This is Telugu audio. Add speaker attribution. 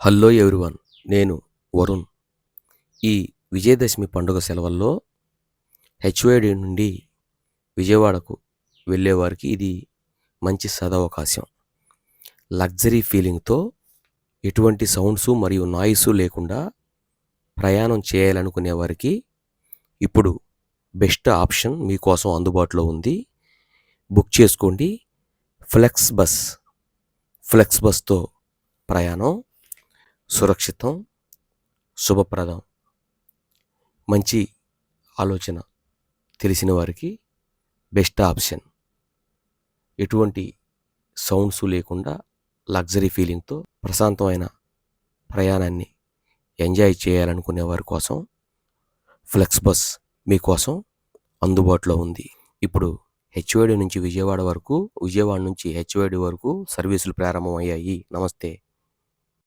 Speaker 1: హలో ఎవ్రీవన్ నేను వరుణ్. ఈ విజయదశమి పండుగ సెలవుల్లో హెచ్ఓడి నుండి విజయవాడకు వెళ్ళేవారికి ఇది మంచి సదవకాశం. లగ్జరీ ఫీలింగ్తో ఎటువంటి సౌండ్స్ మరియు నాయిస్ లేకుండా ప్రయాణం చేయాలనుకునే వారికి ఇప్పుడు బెస్ట్ ఆప్షన్ మీకోసం అందుబాటులో ఉంది. బుక్ చేసుకోండి. ఫ్లెక్స్ బస్ ఫ్లెక్స్ బస్తో ప్రయాణం. సురక్షితం శుభప్రదం. మంచి ఆలోచన తెలిసిన వారికి బెస్ట్ ఆప్షన్. ఎటువంటి సౌండ్స్ లేకుండా లగ్జరీ ఫీలింగ్తో ప్రశాంతమైన ప్రయాణాన్ని ఎంజాయ్ చేయాలనుకునే వారి కోసం ఫ్లెక్స్ బస్ మీకోసం అందుబాటులో ఉంది. ఇప్పుడు హెచ్వైడి నుంచి విజయవాడ వరకు విజయవాడ నుంచి హెచ్వైడి వరకు సర్వీసులు ప్రారంభమయ్యాయి. నమస్తే.